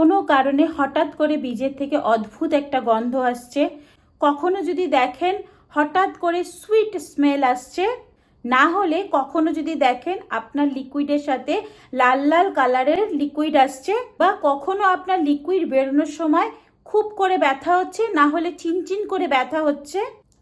কোনো কারণে হঠাৎ করে বীজের থেকে অদ্ভুত একটা গন্ধ আসছে। কখনো যদি দেখেন, হঠাৎ করে সুইট স্মেল আসছে। না হলে কখনো যদি দেখেন, আপনার লিকুইডের সাথে লাল লাল কালারের লিকুইড আসছে বা কখনো আপনার লিকুইড বেরোনোর সময় খুব করে ব্যথা হচ্ছে, না হলে চিনচিন করে ব্যথা হচ্ছে।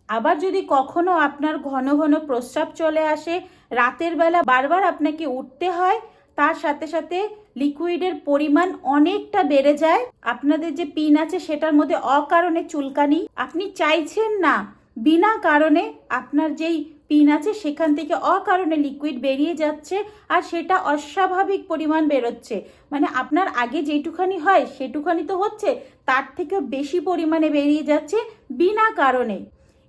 আবার যদি কখনো আপনার ঘন ঘন প্রস্রাব চলে আসে, রাতের বেলা বারবার আপনাকে উঠতে হয়, তার সাথে সাথে লিকুইডের পরিমাণ অনেকটা বেড়ে যায়। আপনাদের যে পিন আছে সেটার মধ্যে অকারণে চুলকানি। আপনি চাইছেন না, বিনা কারণে আপনার যেই পিন আছে সেখান থেকে অকারণে লিকুইড বেরিয়ে যাচ্ছে আর সেটা অস্বাভাবিক পরিমাণ বেরোচ্ছে। মানে আপনার আগে যেটুখানি হয় সেটুখানি তো হচ্ছে, তার থেকেও বেশি পরিমাণে বেরিয়ে যাচ্ছে বিনা কারণে।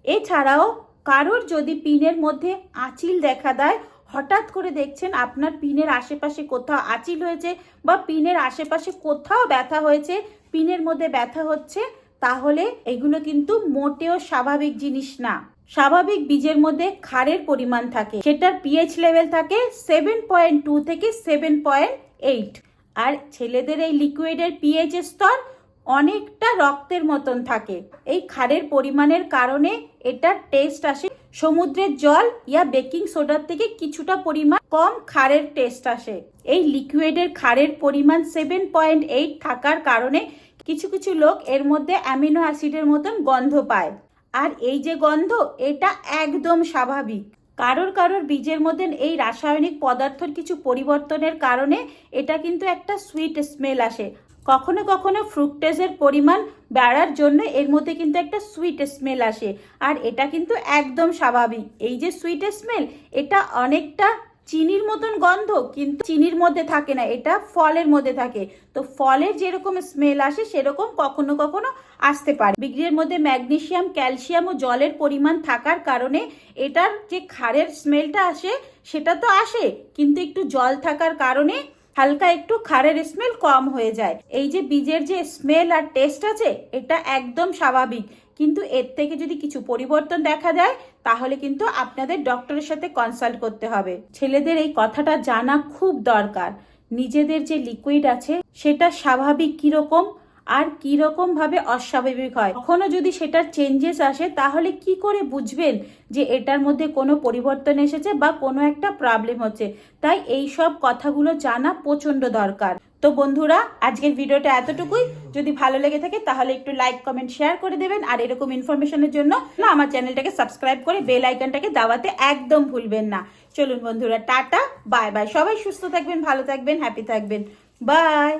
এছাড়াও কারোর যদি পিনের মধ্যে আঁচিল দেখা দেয় হঠাৎ করে দেখছেন আপনার পিনের আশেপাশে কোথাও আঁচিল হয়েছে বা পিনের আশেপাশে কোথাও ব্যথা হয়েছে, পিনের মধ্যে ব্যথা হচ্ছে, তাহলে এগুলো কিন্তু মোটেও স্বাভাবিক জিনিস না। স্বাভাবিক বীজের মধ্যে ক্ষারের পরিমাণ থাকে, সেটার পিএইচ লেভেল থাকে সেভেন পয়েন্ট টু থেকে সেভেন পয়েন্ট এইট আর ছেলেদের এই লিকুইডের পিএইচ স্তর অনেকটা রক্তের মতন থাকে। এই খারের পরিমাণের কারণে এটার টেস্ট আসে। সমুদ্রের জল ইয়া বেকিং সোডার থেকে কিছুটা পরিমাণ কম খারের টেস্ট আসে। এই লিকুইডের ক্ষারের পরিমাণ সেভেন পয়েন্ট এইট থাকার কারণে কিছু কিছু লোক এর মধ্যে অ্যামিনো অ্যাসিডের মতন গন্ধ পায়। আর এই যে গন্ধ, এটা একদম স্বাভাবিক। কারোর কারোর বীজের মধ্যে এই রাসায়নিক পদার্থের কিছু পরিবর্তনের কারণে এটা কিন্তু একটা সুইট স্মেল আসে। কখনো কখনো ফ্রুকটেজের পরিমাণ বাড়ার জন্য এর মধ্যে কিন্তু একটা সুইট স্মেল আসে। আর এটা কিন্তু একদম স্বাভাবিক। এই যে সুইট স্মেল এটা অনেকটা চিনির মতন গন্ধ, কিন্তু চিনির মধ্যে থাকে না, এটা ফলের মধ্যে থাকে। তো ফলের যেরকম স্মেল আসে, সেরকম কখনো কখনো আসতে পারে। বিগ্রির মধ্যে ম্যাগনেশিয়াম ক্যালসিয়াম ও জলের পরিমাণ থাকার কারণে এটার যে খারের স্মেলটা আসে, সেটা তো আসে, কিন্তু একটু জল থাকার কারণে হালকা একটু খারের স্মেল কম হয়ে যায়। এই যে বীজের যে স্মেল আর টেস্ট আছে, এটা একদম স্বাভাবিক। কিন্তু এর থেকে যদি কিছু পরিবর্তন দেখা যায়, তাহলে কিন্তু আপনাদের ডক্টরের সাথে কনসাল্ট করতে হবে। ছেলেদের এই কথাটা জানা খুব দরকার। নিজেদের যে লিকুইড আছে, সেটা স্বাভাবিক কীরকম? আর কীরকম ভাবে অস্বাভাবিক হয়? কখনো যদি সেটার চেঞ্জেস আসে, তাহলে কি করে বুঝবেন যে এটার মধ্যে কোনো পরিবর্তন এসেছে বা কোনো একটা প্রবলেম হচ্ছে? তাই এই সব কথাগুলো জানা প্রচণ্ড দরকার। তো বন্ধুরা, আজকের ভিডিওটা এতটুকুই। যদি ভালো লেগে থাকে, তাহলে একটু লাইক কমেন্ট শেয়ার করে দেবেন। আর এরকম ইনফরমেশনের জন্য না, আমার চ্যানেলটাকে সাবস্ক্রাইব করে বেল আইকনটাকে দাবাতে একদম ভুলবেন না। চলুন বন্ধুরা, টাটা বাই বাই সবাই সুস্থ থাকবেন, ভালো থাকবেন হ্যাপি থাকবেন। বাই